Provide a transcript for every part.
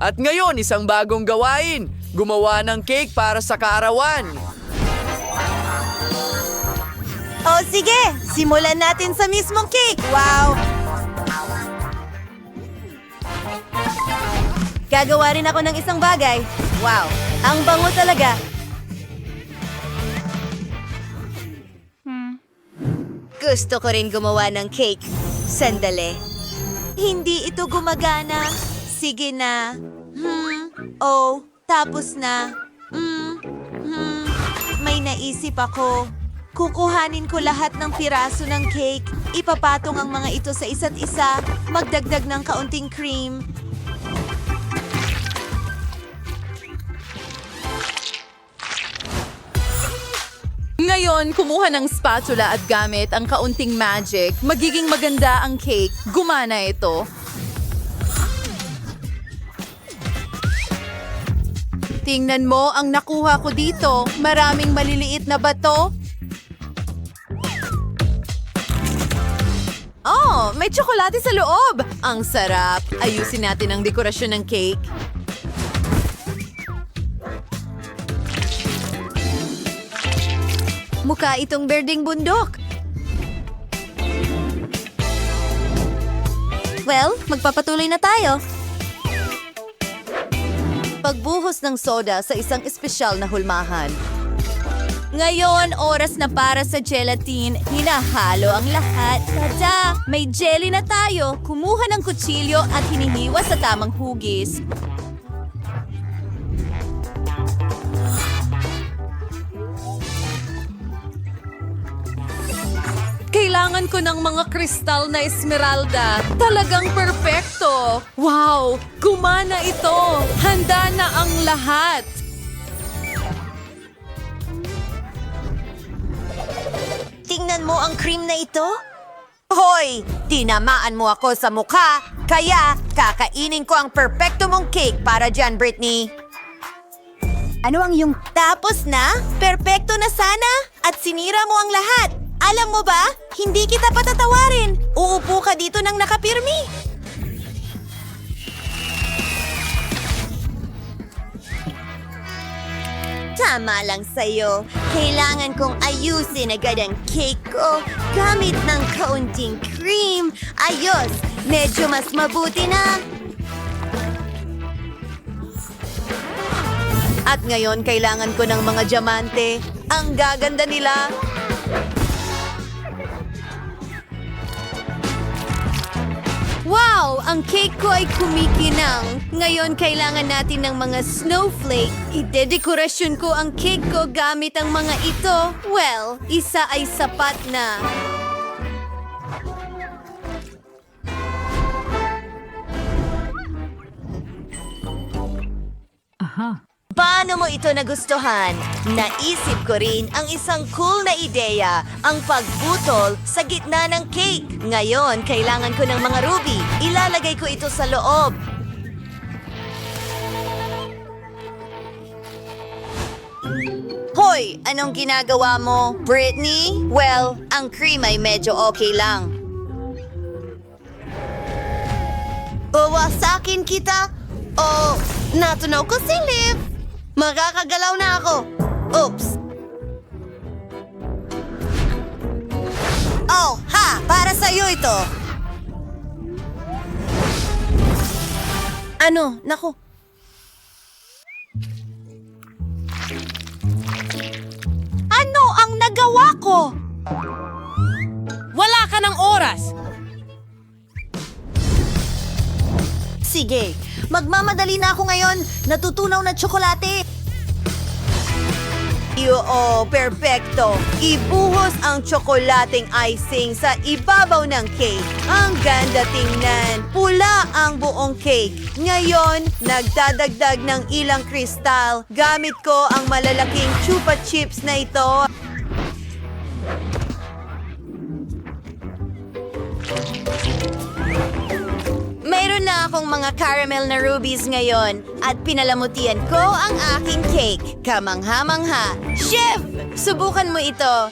At ngayon, isang bagong gawain. Gumawa ng cake para sa kaarawan. O sige, simulan natin sa mismong cake. Wow! Gagawa rin ako ng isang bagay. Wow, ang bango talaga. Gusto ko rin gumawa ng cake. Sandali. Hindi ito gumagana. Sige na. Hmm. Oh, tapos na. Hmm. Hmm. May naisip ako. Kukuhanin ko lahat ng piraso ng cake. Ipapatong ang mga ito sa isa't isa. Magdagdag ng kaunting cream. Ngayon, kumuha ng spatula at gamit ang kaunting magic. Magiging maganda ang cake. Gumana ito. Tingnan mo ang nakuha ko dito. Maraming maliliit na bato. Oh, may tsokolate sa loob. Ang sarap. Ayusin natin ang dekorasyon ng cake. Mukha itong berdeng bundok. Well, magpapatuloy na tayo. Pagbuhos ng soda sa isang espesyal na hulmahan. Ngayon, oras na para sa gelatin. Hinahalo ang lahat. Tada! May jelly na tayo. Kumuha ng kutsilyo at hinihiwa sa tamang hugis. Kailangan ko ng mga kristal na esmeralda. Talagang perpekto. Wow! Gumana ito! Handa na ang lahat! Tingnan mo ang cream na ito. Hoy! Tinamaan mo ako sa mukha, kaya kakainin ko ang perfecto mong cake para dyan, Britney. Ano ang yung... Tapos na? Perfecto na sana? At sinira mo ang lahat. Alam mo ba, hindi kita patatawarin. Uupo ka dito ng nakapirmi. Tama lang sa'yo. Kailangan kong ayusin agad ang cake ko gamit ng kaunting cream. Ayos! Medyo mas mabuti na. At ngayon, kailangan ko ng mga diamante. Ang gaganda nila. Wow! Ang cake ko ay kumikinang. Ngayon, kailangan natin ng mga snowflake. Idedekorasyon ko ang cake ko gamit ang mga ito. Well, isa ay sapat na. Paano mo ito nagustuhan? Naisip ko rin ang isang cool na ideya, ang pagbutol sa gitna ng cake. Ngayon, kailangan ko ng mga ruby. Ilalagay ko ito sa loob. Hoy! Anong ginagawa mo, Britney? Well, ang cream ay medyo okay lang. Bawasakin kita? O, natunaw ko si Liv. Makakagalaw na ako. Oops. Oh, ha! Para sa'yo ito. Ano? Nako. Ano ang nagawa ko? Wala ka ng oras! Sige, magmamadali na ako ngayon. Natutunaw na tsokolate. Oo, perfecto. Ibuhos ang tsokolating icing sa ibabaw ng cake. Ang ganda tingnan. Pula ang buong cake. Ngayon, nagdadagdag ng ilang kristal. Gamit ko ang malalaking chupa chips na ito. Mayroon na akong mga caramel na rubies ngayon at pinalamutian ko ang aking cake. Kamangha-mangha. Chef! Subukan mo ito.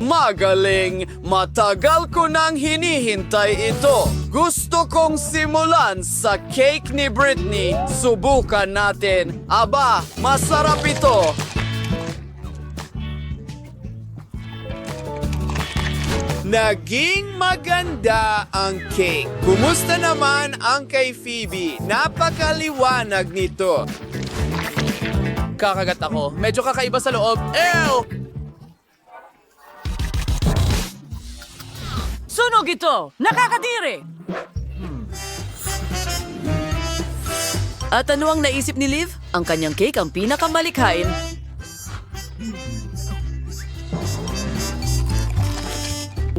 Magaling! Matagal ko nang hinihintay ito. Gusto kong simulan sa cake ni Britney. Subukan natin. Aba, masarap ito. Naging maganda ang cake. Kumusta naman ang kay Phoebe? Napakaliwanag nito. Kakagat ako. Medyo kakaiba sa loob. Ew! Sunog ito! Nakakadiri! At ano ang naisip ni Liv? Ang kanyang cake ang pinakamalikhain.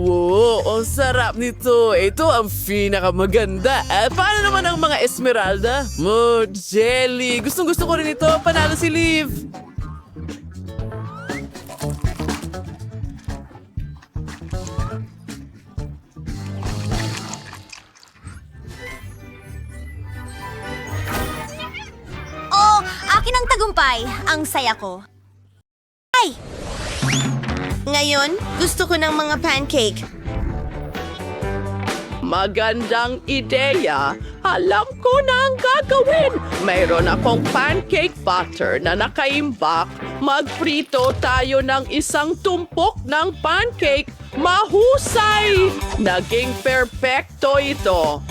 Wow, ang sarap nito. Ito ang pinakamaganda. At paano naman ang mga Esmeralda? Mo, jelly. Gustong gusto ko rin ito. Panalo si Liv. Oh, akin ang tagumpay. Ang saya ko. Ay! Ngayon, gusto ko ng mga pancake. Magandang ideya. Alam ko na ang gagawin. Mayroon akong pancake butter na nakaimbak. Magprito tayo ng isang tumpok ng pancake. Mahusay! Naging perpekto ito.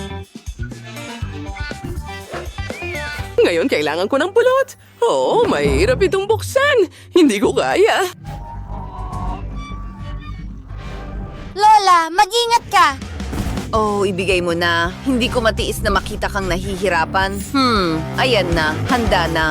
Ngayon, kailangan ko ng pulot. Oo, mahirap itong buksan. Hindi ko kaya. Lola, mag-ingat ka! Oh, ibigay mo na. Hindi ko matiis na makita kang nahihirapan. Hmm, ayan na. Handa na.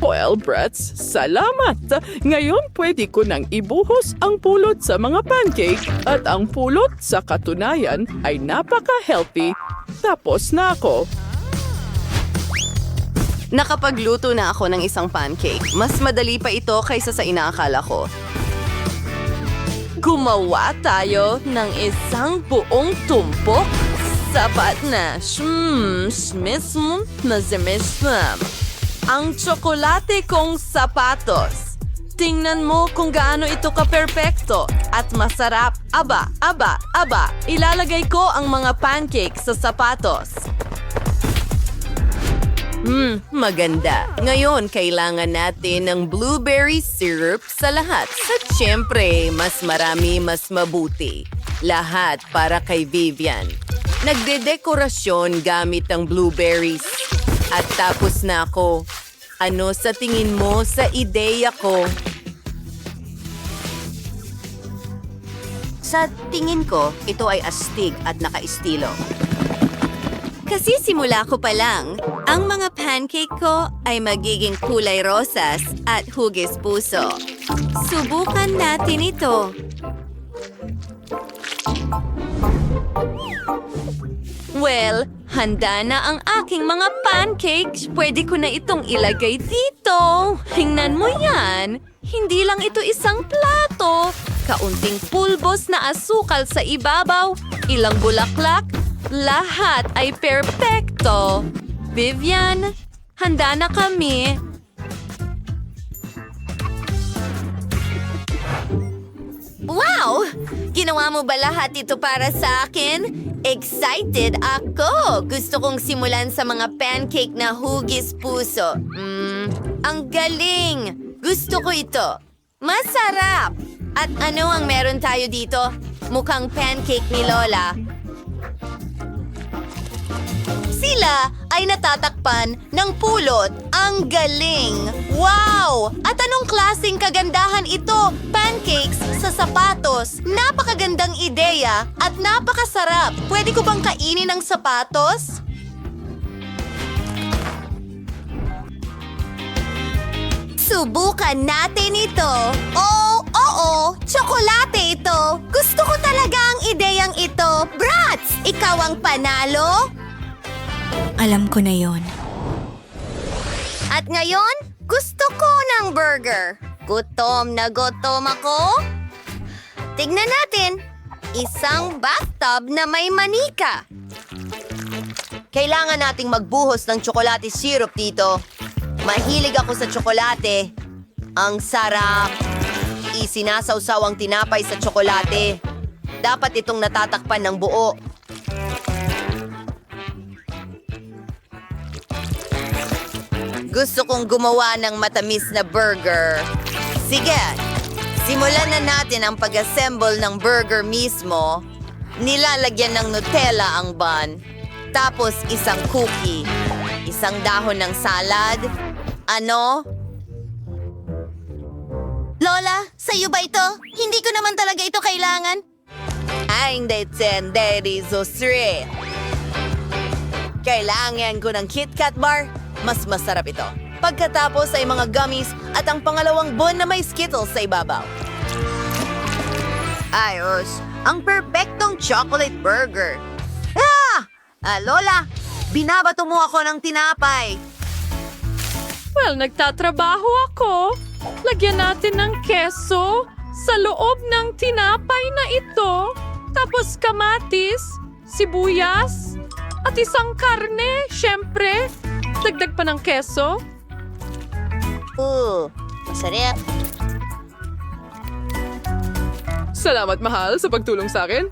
Well, brats, salamat! Ngayon pwede ko nang ibuhos ang pulot sa mga pancake at ang pulot sa katunayan ay napaka-healthy. Tapos na ako. Nakapagluto na ako ng isang pancake. Mas madali pa ito kaysa sa inaakala ko. Gumawa tayo ng isang buong tumpok. Sapat na. Shmmm, smism na zimism. Ang tsokolate kong sapatos. Tingnan mo kung gaano ito ka-perpekto at masarap. Aba, aba, aba. Ilalagay ko ang mga pancake sa sapatos. Hmm, maganda. Ngayon, kailangan natin ng blueberry syrup sa lahat. At syempre, mas marami, mas mabuti. Lahat para kay Vivian. Nagdedekorasyon gamit ang blueberries. At tapos na ako. Ano sa tingin mo sa ideya ko? Sa tingin ko, ito ay astig at nakaistilo. Kasi simula ko pa lang, ang mga pancake ko ay magiging kulay rosas at hugis puso. Subukan natin ito. Well, handa na ang aking mga pancakes. Pwede ko na itong ilagay dito. Hingnan mo yan. Hindi lang ito isang plato. Kaunting pulbos na asukal sa ibabaw. Ilang bulaklak. Lahat ay perpekto. Vivian, handa na kami. Wow! Ginawa mo ba lahat ito para sa akin? Excited ako! Gusto kong simulan sa mga pancake na hugis puso. Mmm, ang galing! Gusto ko ito. Masarap! At ano ang meron tayo dito? Mukhang pancake ni Lola. Sila ay natatakpan ng pulot. Ang galing! Wow! At anong klasing kagandahan ito? Pancakes sa sapatos. Napakagandang ideya at napakasarap. Pwede ko bang kainin ang sapatos? Subukan natin ito. Oh, oo, tsokolate ito. Gusto ko talaga ang ideyang ito. Brats, ikaw ang panalo? Alam ko na yon. At ngayon, gusto ko ng burger. Gutom na gutom ako. Tignan natin. Isang bathtub na may manika. Kailangan nating magbuhos ng tsokolate syrup dito. Mahilig ako sa tsokolate. Ang sarap. Isinasawsaw ang tinapay sa tsokolate. Dapat itong natatakpan ng buo. Gusto kong gumawa ng matamis na burger. Sige, simulan na natin ang pag-assemble ng burger mismo. Nilalagyan ng Nutella ang bun. Tapos isang cookie. Isang dahon ng salad. Ano? Lola, sa'yo ba ito? Hindi ko naman talaga ito kailangan. Ay, hindi, Tenderi Zosre. Kailangan ko ng KitKat bar. Mas masarap ito. Pagkatapos ay mga gummies at ang pangalawang bon na may Skittles sa ibabaw. Ayos. Ang perpektong chocolate burger. Ah! Ah, Lola, binabato mo ako ng tinapay. Well, nagtatrabaho ako. Lagyan natin ng keso sa loob ng tinapay na ito. Tapos kamatis, sibuyas, at isang karne, syempre. Dagdag pa ng keso. Ooh, masarap. Salamat, mahal, sa pagtulong sa akin.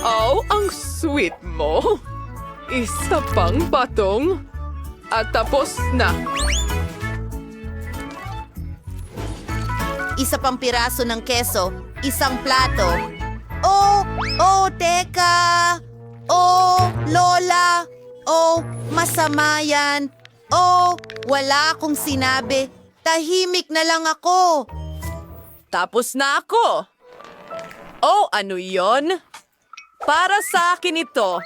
Oh, ang sweet mo. Isa pang batong. At tapos na. Isa pang piraso ng keso, isang plato. Oh, oh, teka. Oh, Lola. Oh, masama yan. Oh, wala akong sinabi. Tahimik na lang ako. Tapos na ako. Oh, ano yon? Para sa akin ito.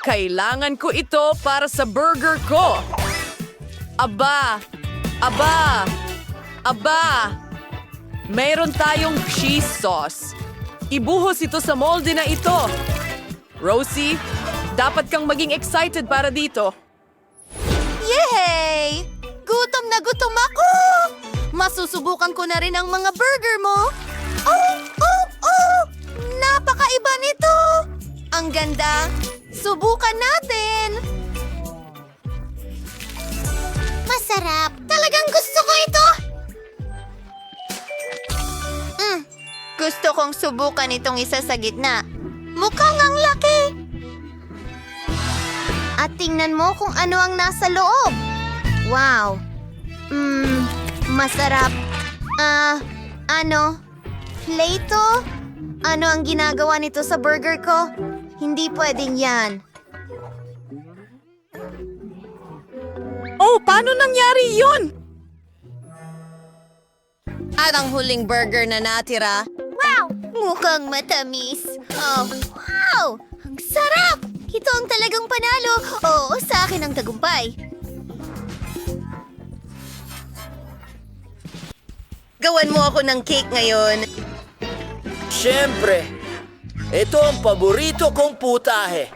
Kailangan ko ito para sa burger ko. Aba, aba, aba. Mayroon tayong cheese sauce. Ibuhos ito sa molde na ito. Rosie, dapat kang maging excited para dito. Yay! Gutom na gutom ako! Masusubukan ko na rin ang mga burger mo. Oh, oh, oh! Napakaiba nito! Ang ganda! Subukan natin! Masarap! Talagang gusto ko ito! Mm, gusto kong subukan itong isa sa gitna. Mukhang ang laki! At tingnan mo kung ano ang nasa loob. Wow. Mmm, masarap. Ah, ano? Plato? Ano ang ginagawa nito sa burger ko? Hindi pwedeng yan. Oh, paano nangyari yun? At ang huling burger na natira. Wow! Mukhang matamis. Oh, wow! Ang sarap! Ito ang talagang panalo. Oo, sa akin ang tagumpay. Gawan mo ako ng cake ngayon. Siyempre, ito ang paborito kong putahe.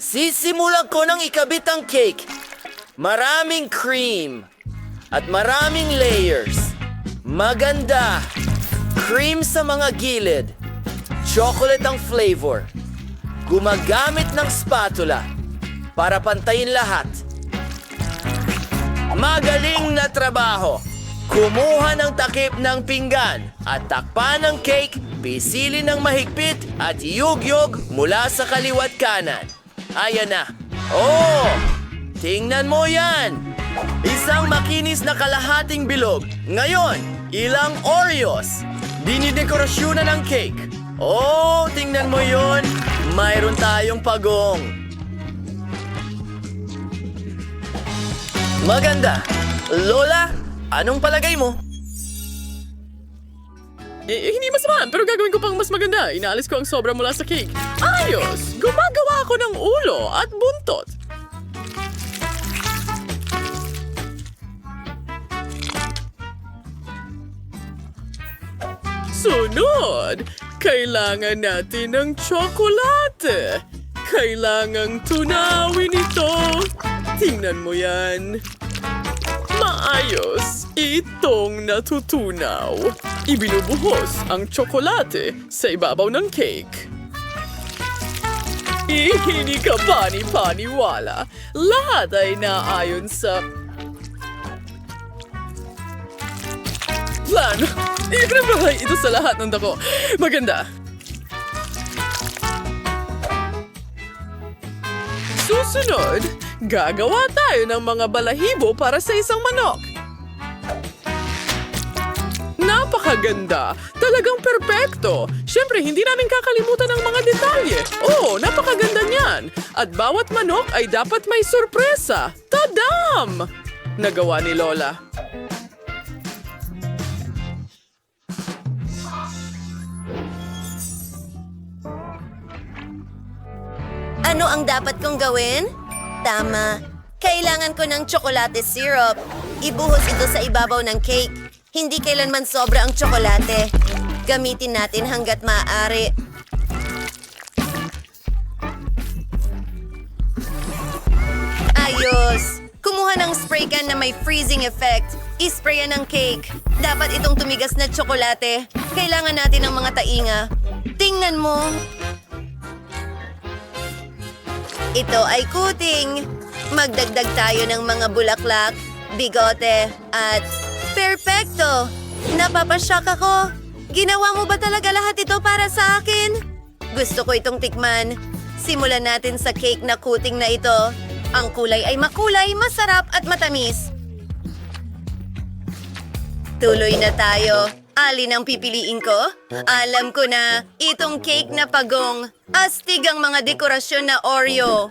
Sisimulan ko ng ikabit ang cake. Maraming cream at maraming layers. Maganda. Cream sa mga gilid. Chocolate ang flavor. Gumagamit ng spatula para pantayin lahat. Magaling na trabaho. Kumuha ng takip ng pinggan at takpan ng cake, pisilin ng mahigpit at yugyog mula sa kaliwat kanan. Ayan na. Oh! Tingnan mo yan! Isang makinis na kalahating bilog. Ngayon, ilang Oreos. Dinidekorasyonan ng cake. Oh, tingnan mo yon. Mayroon tayong pagong. Maganda. Lola, anong palagay mo? Eh, hindi masama, pero gagawin ko pang mas maganda. Inaalis ko ang sobra mula sa cake. Ayos! Gumagawa ako ng ulo at buntot. Sunod! Kailangan natin ng tsokolate. Kailangang tunawin ito. Tingnan mo yan. Maayos, itong natutunaw. Ibinubuhos ang tsokolate sa ibabaw ng cake. Hindi ka pani-paniwala. Lahat ay naayon sa... plan! Ikinabalay ito sa lahat ng dako. Maganda. Susunod, gagawa tayo ng mga balahibo para sa isang manok. Napakaganda! Talagang perpekto! Siyempre, hindi namin kakalimutan ang mga detalye. Oo, napakaganda niyan! At bawat manok ay dapat may sorpresa. Tadam! Nagawa ni Lola. Ano ang dapat kong gawin? Tama. Kailangan ko ng tsokolate syrup. Ibuhos ito sa ibabaw ng cake. Hindi kailanman sobra ang tsokolate. Gamitin natin hanggat maaari. Ayos! Kumuha ng spray can na may freezing effect. Isprayan ng cake. Dapat itong tumigas na tsokolate. Kailangan natin ng mga tainga. Tingnan mo, ito ay kuting. Magdagdag tayo ng mga bulaklak, bigote, at... Perpekto! Napapasyak ako! Ginawa mo ba talaga lahat ito para sa akin? Gusto ko itong tikman. Simulan natin sa cake na kuting na ito. Ang kulay ay makulay, masarap at matamis. Tuloy na tayo. Alin ang pipiliin ko? Alam ko na, itong cake na pagong. Astig ang mga dekorasyon na Oreo.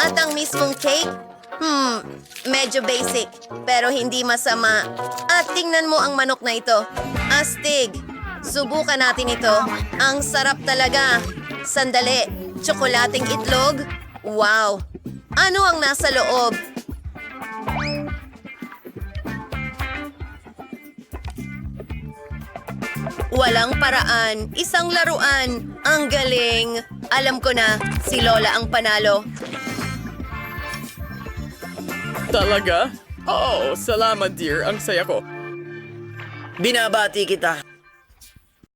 At ang mismong cake? Hmm, medyo basic, pero hindi masama. At tingnan mo ang manok na ito. Astig. Subukan natin ito. Ang sarap talaga. Sandali, tsokolating itlog? Wow! Ano ang nasa loob? Walang paraan. Isang laruan. Ang galing. Alam ko na, si Lola ang panalo. Talaga? Oo, salamat dear. Ang saya ko. Binabati kita.